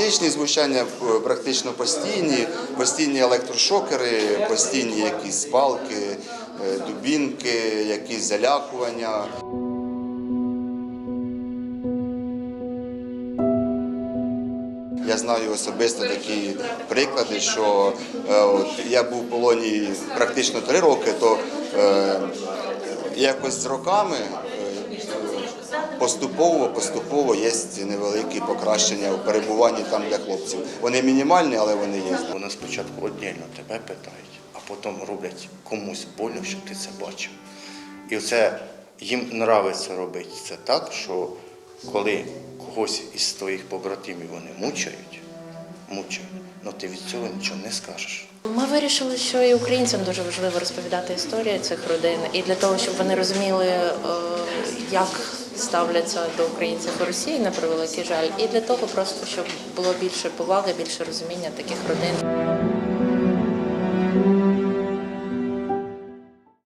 Фізичні знущання е, практично постійні, постійні електрошокери, постійні якісь палки, е, дубінки, якісь залякування. Я знаю особисто такі приклади, що е, от, я був в полоні практично три роки, то е, якось роками поступово, поступово є невеликі покращення у перебуванні там для хлопців. Вони мінімальні, але вони є. Вони спочатку віддільно тебе питають, а потім роблять комусь больно, щоб ти це бачив. І це їм нравиться робити це так, що коли когось із твоїх побратимів вони мучають, мучають, ну ти від цього нічого не скажеш. Ми вирішили, що і українцям дуже важливо розповідати історії цих родин, і для того, щоб вони розуміли, е, як ставляться до українців у Росії, на превеликий жаль, і для того, просто щоб було більше поваги, більше розуміння таких родин.